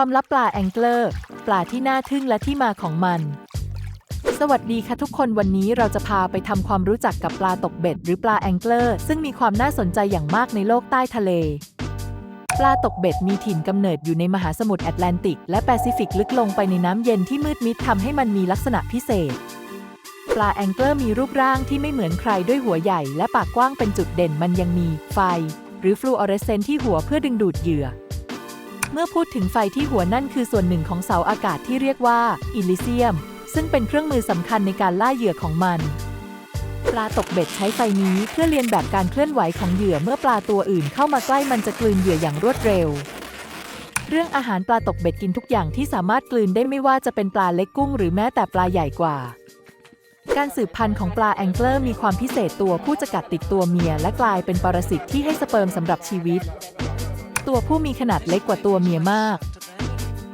ความลับปลาแองเกอร์ ปลาที่น่าทึ่งและที่มาของมัน สวัสดีค่ะทุกคนวันนี้เราจะพาไปทำความรู้จักกับปลาตกเบ็ด หรือปลาแองเกอร์ ซึ่งมีความน่าสนใจอย่างมากในโลกใต้ทะเล ปลาตกเบ็ดมีถิ่นกำเนิดอยู่ในมหาสมุทรแอตแลนติก และแปซิฟิกลึกลงไปในน้ำเย็นที่มืดมิดทำให้มันมีลักษณะพิเศษ ปลาแองเกอร์มีรูปร่างที่ไม่เหมือนใครด้วยหัวใหญ่ และปากกว้างเป็นจุดเด่นมันยังมีไฟ หรือฟลูออเรสเซนที่หัวเพื่อดึงดูดเหยื่อ มื่อพูดถึงไฟที่หัวนั่นคือส่วนหนึ่งของเสาอากาศที่เรียกว่าอิลิเซียม ซึ่งเป็นเครื่องมือสำคัญในการล่าเหยื่อของมัน ปลาตกเบ็ดใช้ไฟนี้เพื่อเรียนแบบการเคลื่อนไหวของเหยื่อเมื่อปลาตัวอื่นเข้ามาใกล้มันจะกลืนเหยื่ออย่างรวดเร็ว เรื่องอาหารปลาตกเบ็ดกินทุกอย่างที่สามารถกลืนได้ไม่ว่าจะเป็นปลาเล็กกุ้งหรือแม้แต่ปลาใหญ่กว่าการสืบพันธุ์ของปลาแองเกิลมีความพิเศษตัวผู้จะกัดติดตัวเมีย และกลายเป็นปรสิตที่ให้สเปิร์มสำหรับชีวิต ตัวผู้มีขนาดเล็กกว่าตัวเมียมาก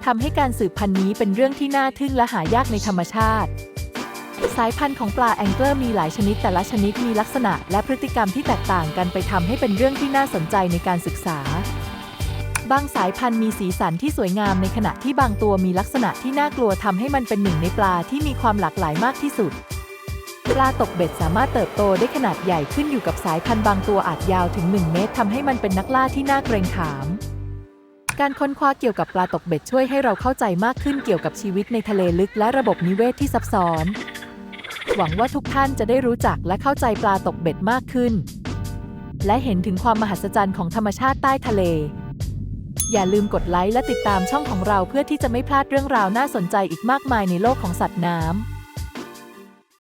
ทำให้การสืบพันธุ์นี้เป็นเรื่องที่น่าทึ่งและหายากในธรรมชาติ สายพันธุ์ของปลาแองเกิลมีหลายชนิดแต่ละชนิดมีลักษณะและพฤติกรรมที่แตกต่างกันไปทำให้เป็นเรื่องที่น่าสนใจในการศึกษา บางสายพันธุ์มีสีสันที่สวยงามในขณะที่บางตัวมีลักษณะที่น่ากลัวทำให้มันเป็นหนึ่งในปลาที่มีความหลากหลายมากที่สุด ปลาตกเบ็ดสามารถเติบโตได้ขนาดใหญ่ขึ้นอยู่กับสายพันธุ์บางตัวอาจยาวถึง 1 เมตรทำให้มันเป็นนักล่าที่น่าเกรงขาม การค้นคว้าเกี่ยวกับปลาตกเบ็ดช่วยให้เราเข้าใจมากขึ้นเกี่ยวกับชีวิตในทะเลลึกและระบบนิเวศที่ซับซ้อน หวังว่าทุกท่านจะได้รู้จักและเข้าใจปลาตกเบ็ดมากขึ้น และเห็นถึงความมหัศจรรย์ของธรรมชาติใต้ทะเล อย่าลืมกดไลค์และติดตามช่องของเราเพื่อที่จะไม่พลาดเรื่องราวน่าสนใจอีกมากมายในโลกของสัตว์น้ำ